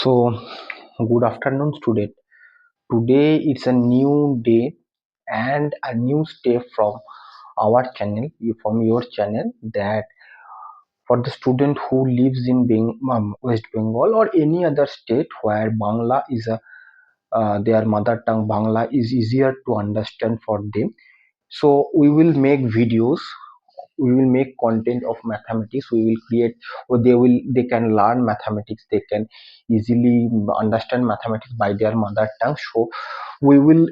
So, good afternoon, student. Today it's a new day and a new step from our channel, from your channel, that for the student who lives in Beng- um, West Bengal or any other state where Bangla is a uh, their mother tongue, Bangla is easier to understand for them. So we will make videos we will make content of mathematics we will create or they will they can learn mathematics they can easily understand mathematics by their mother tongue so we will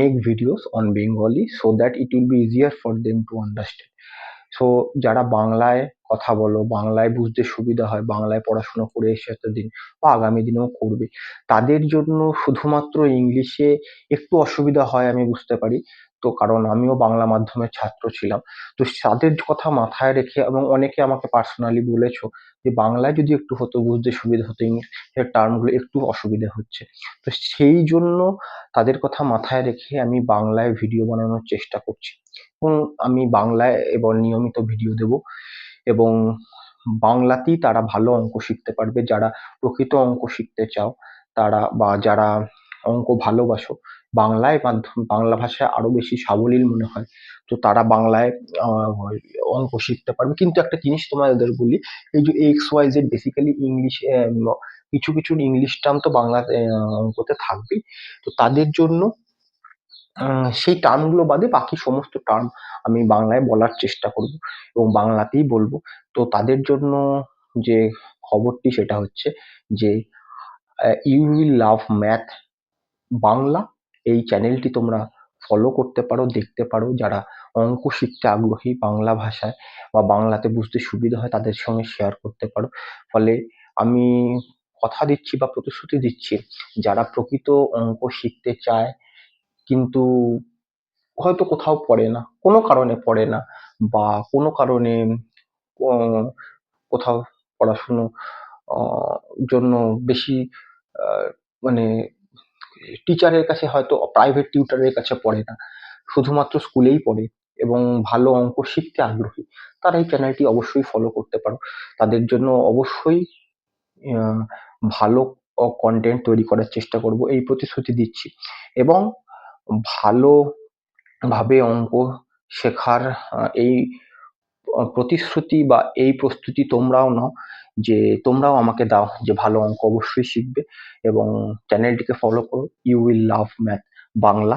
make videos on bengali so that it will be easier for them to understand so যারা বাংলায় কথা বলো বাংলায় বুঝতে সুবিধা হয় বাংলায় পড়াশোনা করে এসে এতদিন বা আগামী দিনেও করবে তাদের জন্য শুধুমাত্র ইংলিশে একটু অসুবিধা হয় আমি বুঝতে পারি তো কারণ আমিও বাংলা মাধ্যমের ছাত্র ছিলাম। তো তাদের কথা মাথায় রেখে এবং অনেকে আমাকে পার্সোনালি বলেছ যে, বাংলায় যদি একটু হতো, বুঝতে সুবিধা হতো ইংলিশের টার্মগুলো একটু অসুবিধা হচ্ছে। তো সেই জন্য তাদের কথা মাথায় রেখে আমি বাংলায় ভিডিও বানানোর চেষ্টা করছি। এবং আমি বাংলায় এবার নিয়মিত ভিডিও দেব। এবং বাংলাতেই তারা ভালো অঙ্ক শিখতে পারবে। যারা প্রকৃত অঙ্ক শিখতে চাও, তারা বা যারা অঙ্ক ভালোবাসো বাংলায় মাধ্যম বাংলা ভাষায় আরও বেশি সাবলীল মনে হয়। তো তারা বাংলায় অঙ্ক শিখতে পারবে। কিন্তু একটা জিনিস তোমাদের বলি, এই যে X Y Z basically English কিছু কিছু ইংলিশ টার্ম তো বাংলা অঙ্কতে থাকবেই। তো তাদের জন্য সেই টার্মগুলো বাদে বাকি সমস্ত টার্ম আমি বাংলায় বলার চেষ্টা করব এবং বাংলাতেই বলব। তো তাদের জন্য যে খবরটি সেটা হচ্ছে যে you will love math Bangla এই চ্যানেলটি তোমরা ফলো করতে পারো, দেখতে পারো। যারা অঙ্ক শিখতে আগ্রহী বাংলা ভাষায় বা বাংলাতে বুঝতে সুবিধা হয়, তাদের সঙ্গে শেয়ার করতে পারো। ফলে আমি কথা দিচ্ছি বা প্রতিশ্রুতি দিচ্ছি, যারা প্রকৃত অঙ্ক শিখতে চায়, কিন্তু হয়তো কোথাও পড়ে না, কোনো কারণে পড়ে না, বা কোনো কারণে কোথাও পড়াশুনো জন্য বেশি মানে টিচারের কাছে হয়তো প্রাইভেট টিউটারের কাছে পড়ে না। শুধুমাত্র স্কুলেই পড়ে এবং ভালো অঙ্ক শিখতে আগ্রহী। তারা এই চ্যানেলটি অবশ্যই ফলো করতে পারো। তাদের জন্য অবশ্যই ভালো কন্টেন্ট তৈরি করার চেষ্টা করব। এই প্রতিশ্রুতি দিচ্ছি। এবং ভালো ভাবে অঙ্ক শেখার এই প্রতিশ্রুতি বা এই প্রস্তুতি তোমরাও নাও। যে তোমরাও আমাকে দাও, যে ভালো অঙ্ক অবশ্যই শিখবে এবং চ্যানেলটিকে ফলো করো you will love math Bangla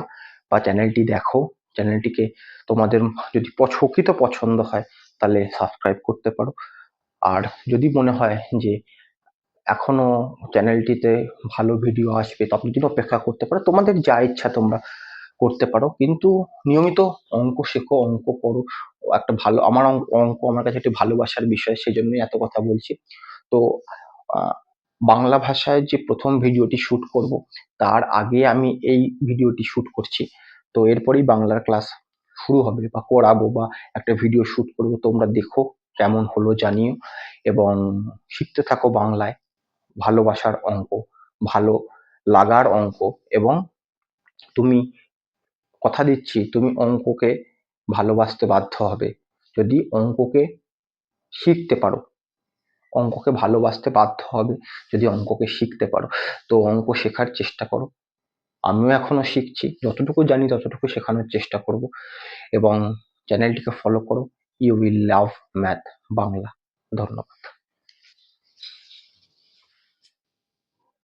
বা চ্যানেলটি দেখো। চ্যানেলটিকে তোমাদের যদি প্রকৃত পছন্দ হয়, তাহলে সাবস্ক্রাইব করতে পারো। আর যদি মনে হয় যে এখনও চ্যানেলটিতে ভালো ভিডিও আসবে ততদিন অপেক্ষা করতে পারো, তোমাদের যা ইচ্ছা তোমরা করতে পারো। কিন্তু নিয়মিত অঙ্ক শেখো, অঙ্ক পড়ো একটা ভালো, আমার অঙ্ক আমার কাছে একটি ভালোবাসার বিষয়, সেই জন্যই এত কথা বলছি। তো বাংলা ভাষায় যে প্রথম ভিডিওটি শুট করব, তার আগে আমি এই ভিডিওটি শ্যুট করছি। তো, এরপরেই বাংলার ক্লাস শুরু হবে বা করাবো বা একটা ভিডিও শ্যুট করব। তোমরা দেখো কেমন হলো, জানিও। এবং শিখতে থাকো বাংলায়। ভালোবাসার অঙ্ক, ভালো লাগার অঙ্ক এবং তুমি কথা দিচ্ছি, তুমি অঙ্ককে ভালোবাসতে বাধ্য হবে। যদি অঙ্ককে শিখতে পারো। অঙ্ককে ভালোবাসতে বাধ্য হবে যদি অঙ্ককে শিখতে পারো। তো অঙ্ক শেখার চেষ্টা করো। আমিও এখনও শিখছি। যতটুকু জানি ততটুকু শেখানোর চেষ্টা করব। এবং চ্যানেলটিকে ফলো করো। You will love math Bangla. ধন্যবাদ।